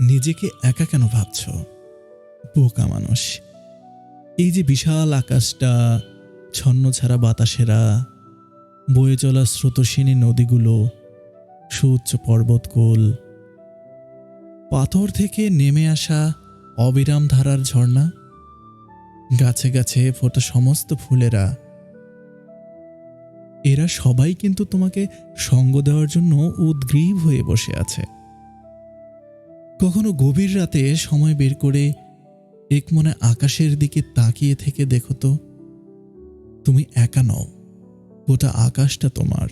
নিজেকে একা কেন ভাবছ? বোকা মানুষ। এই যে বিশাল আকাশটা, ছন্ন ছাড়া বাতাসেরা, বয়ে চলা স্রোতস্বিনী নদীগুলো, সুউচ্চ পর্বতকোল, পাথর থেকে নেমে আসা অবিরাম ধারার ঝর্ণা, গাছে গাছে ফোটা সমস্ত ফুলেরা, এরা সবাই কিন্তু তোমাকে সঙ্গ দেওয়ার জন্য উদ্গ্রীব হয়ে বসে আছে। কখনো গভীর রাতে সময় বের করে এক মনে আকাশের দিকে তাকিয়ে থেকে দেখো তো, তুমি একা নও, গোটা আকাশটা তোমার।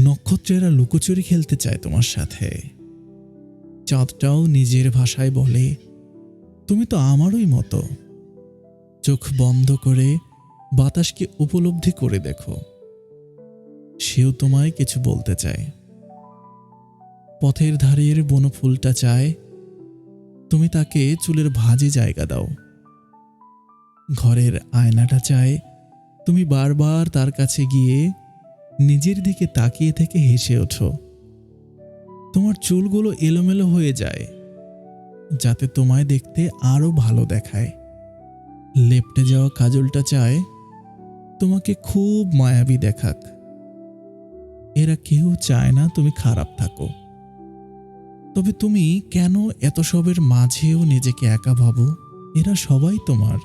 নক্ষত্রেরা লুকোচুরি খেলতে চায় তোমার সাথে। চাঁদটাও নিজের ভাষায় বলে, তুমি তো আমারই মতো। চোখ বন্ধ করে বাতাসকে উপলব্ধি করে দেখো। সেও তোমায় কিছু বলতে চায়। পথের ধারের বনফুলটা চায়, তুমি তাকে চুলের ভাজে জায়গা দাও। ঘরের আয়নাটা চায়, তুমি বারবার তার কাছে গিয়ে নিজের দিকে তাকিয়ে থেকে হেসে ওঠো। তোমার চুলগুলো এলোমেলো হয়ে যায়, যাতে তোমায় দেখতে আরও ভালো দেখায়। লেপটে যাওয়া কাজলটা চায়, তোমাকে খুব মায়াবী দেখাক। এরা কেউ চায় না তুমি খারাপ থাকো। তবে তুমি কেন এত সবের মাঝেও নিজেকে একা ভাবো? এরা সবাই তোমার।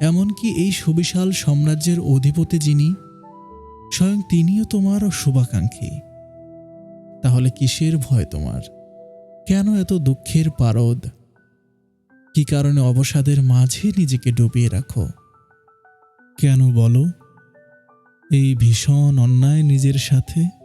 এমনকি এই সুবিশাল সাম্রাজ্যের অধিপতি যিনি, স্বয়ং তিনিও তোমার শুভাকাঙ্ক্ষী। তাহলে কিসের ভয় তোমার? কেন এত দুঃখের পারদ? কি কারণে অবসাদের মাঝে নিজেকে ডুবিয়ে রাখো? কেন বলো? এই ভীষণ অন্যায় নিজের সাথে